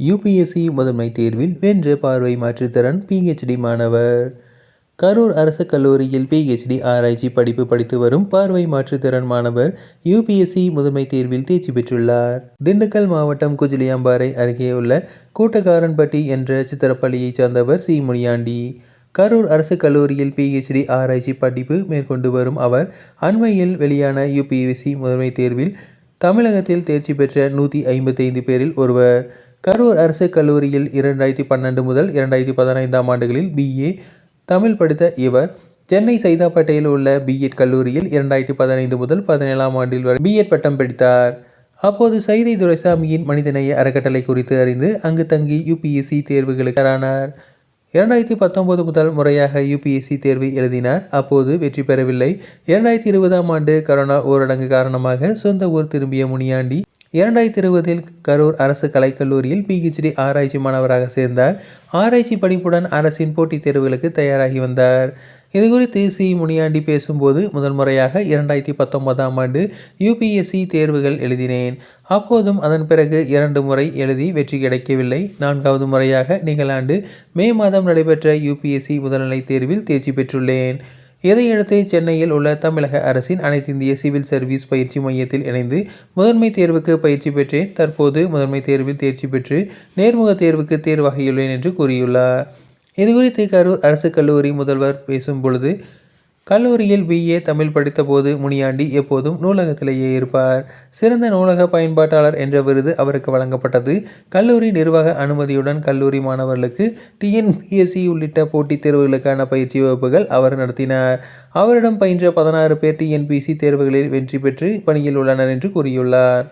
UPSC முதன்மை தேர்வில் வென்ற பார்வை மாற்றுத்திறன் பிஹெச்டி மாணவர். கரூர் அரசு கல்லூரியில் பிஹெச்டி ஆராய்ச்சி படிப்பு படித்து வரும் பார்வை மாற்றுத்திறன் மாணவர் யுபிஎஸ்சி முதன்மை தேர்வில் தேர்ச்சி பெற்றுள்ளார். திண்டுக்கல் மாவட்டம் குஜிலியாம்பாறை அருகே உள்ள கூட்டக்காரன்பட்டி என்ற சித்திரப்பள்ளியைச் சார்ந்தவர் சி. முனியாண்டி. கரூர் அரசு கல்லூரியில் பிஹெச்டி ஆராய்ச்சி படிப்பு மேற்கொண்டு வரும் அவர் அண்மையில் வெளியான யுபிஎஸ்சி முதன்மை தேர்வில் தமிழகத்தில் தேர்ச்சி பெற்ற நூற்றி ஐம்பத்தைந்து பேரில் ஒருவர். கரூர் அரசு கல்லூரியில் இரண்டாயிரத்தி பன்னெண்டு முதல் இரண்டாயிரத்தி பதினைந்தாம் ஆண்டுகளில் பிஏ தமிழ் படித்த இவர் சென்னை சைதாப்பேட்டையில் உள்ள பிஎட் கல்லூரியில் இரண்டாயிரத்தி பதினைந்து முதல் பதினேழாம் ஆண்டில் வரை பிஎட் பட்டம் படித்தார். அப்போது சைதை துரைசாமியின் மனிதநேய அறக்கட்டளை குறித்து அறிந்து அங்கு தங்கி யுபிஎஸ்சி தேர்வுகளுக்கு ஆனார் இரண்டாயிரத்தி பத்தொன்பது முதல் முறையாக யுபிஎஸ்சி தேர்வு எழுதினார். அப்போது வெற்றி பெறவில்லை. இரண்டாயிரத்தி இருபதாம் ஆண்டு கரோனா ஊரடங்கு காரணமாக சொந்த ஊர் திரும்பிய முனியாண்டி இரண்டாயிரத்தி இருபதில் கரூர் அரசு கலைக்கல்லூரியில் பிஹெச்டி ஆராய்ச்சி மாணவராக சேர்ந்தார். ஆராய்ச்சி படிப்புடன் அரசின் போட்டித் தேர்வுகளுக்கு தயாராகி வந்தார். இதுகுறித்து சி. முனியாண்டி பேசும்போது முதல் முறையாக இரண்டாயிரத்தி பத்தொன்பதாம் ஆண்டு யூபிஎஸ்சி தேர்வுகள் எழுதினேன். அப்போதும் அதன் பிறகு இரண்டு முறை எழுதி வெற்றி கிடைக்கவில்லை. நான்காவது முறையாக நிகழாண்டு மே மாதம் நடைபெற்ற யுபிஎஸ்சி முதல்நிலை தேர்வில் தேர்ச்சி பெற்றுள்ளேன். இதையடுத்து சென்னையில் உள்ள தமிழக அரசின் அனைத்திந்திய சிவில் சர்வீஸ் பயிற்சி மையத்தில் இணைந்து முதன்மை தேர்வுக்கு பயிற்சி பெற்றேன் தற்போது முதன்மை தேர்வில் தேர்ச்சி பெற்று நேர்முக தேர்வுக்கு தேர்வாகியுள்ளேன் என்று கூறியுள்ளார். இதுகுறித்து கரூர் அரசு கல்லூரி முதல்வர் பேசும் பொழுது கல்லூரியில் பிஏ தமிழ் படித்தபோது முனியாண்டி எப்போதும் நூலகத்திலேயே இருப்பார். சிறந்த நூலக பயன்பாட்டாளர் என்ற விருது அவருக்கு வழங்கப்பட்டது. கல்லூரி நிர்வாக அனுமதியுடன் கல்லூரி மாணவர்களுக்கு டிஎன்பிஎஸ்சி உள்ளிட்ட போட்டித் தேர்வுகளுக்கான பயிற்சி வகுப்புகள் அவர் நடத்தினார். அவரிடம் பயின்ற பதினாறு பேர் டிஎன்பிசி தேர்வுகளில் வெற்றி பெற்று பணியில் உள்ளனர் என்று கூறியுள்ளார்.